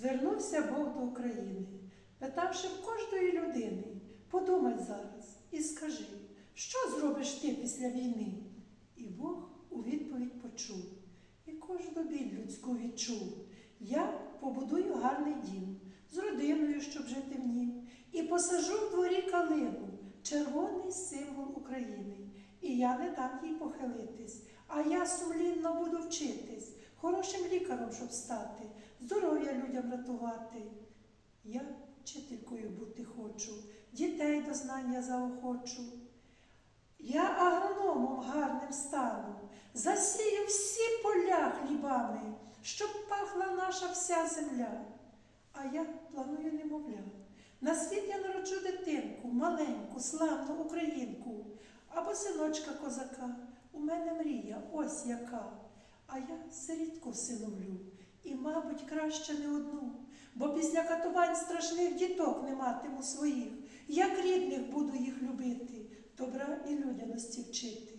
Звернувся Бог до України, питавши кожної людини, подумай зараз і скажи, що зробиш ти після війни? І Бог у відповідь почув, і кожну біль людську відчув. Я побудую гарний дім з родиною, щоб жити в нім, і посажу в дворі калину, червоний символ України. І я не дам їй похилитись, а я сумлінно буду вчитись, хорошим лікарем, щоб стати, здоров'я людям рятувати. Я вчителькою бути хочу, дітей до знання заохочу. Я агрономом гарним стану, засію всі поля хлібами, щоб пахла наша вся земля. А я планую немовля. На світ я народжу дитинку, маленьку, славну українку, або синочка козака. У мене мрія, ось яка. А я сирітку всиновлю, і, мабуть, краще не одну, бо після катувань страшних діток не матиму своїх. Як рідних буду їх любити, добра і людяності вчити.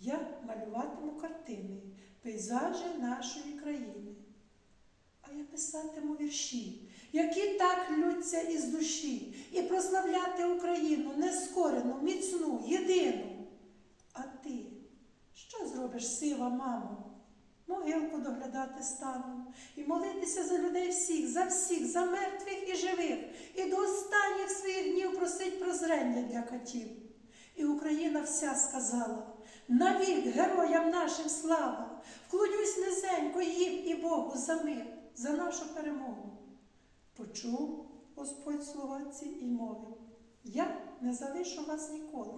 Я малюватиму картини, пейзажі нашої країни. А я писатиму вірші, які так лються із душі, і прославляти Україну нескорену, міцну, єдину. А ти що зробиш, сива, мамо? Могилку доглядати стану і молитися за людей всіх, за всіх, за мертвих і живих, і до останніх своїх днів просить прозрення для катів. І Україна вся сказала: навік героям нашим слава, вклонюсь низенько їм і Богу за мир, за нашу перемогу. Почув Господь слова ці і мовив: Я не залишу вас ніколи.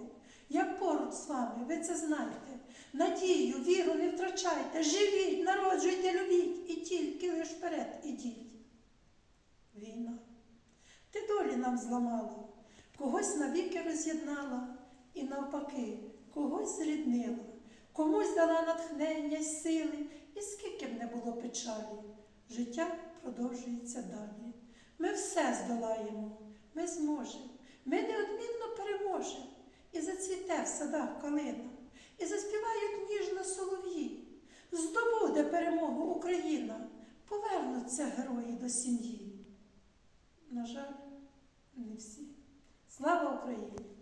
Я поруч з вами, ви це знаєте. Надію, віру не втрачайте, живіть, народжуйте, любіть. І тільки лиш вперед ідіть. Війна. Ти долі нам зламала, когось навіки роз'єднала, і навпаки, когось зріднила, комусь дала натхнення й сили, і скільки б не було печалі, життя продовжується далі. Ми все здолаємо, ми зможемо, ми неодмінно переможемо, і зацвіте в садах калина, і заспівають ніжно солов'ї. Здобуде перемогу Україна, повернуться герої до сім'ї. На жаль, не всі. Слава Україні!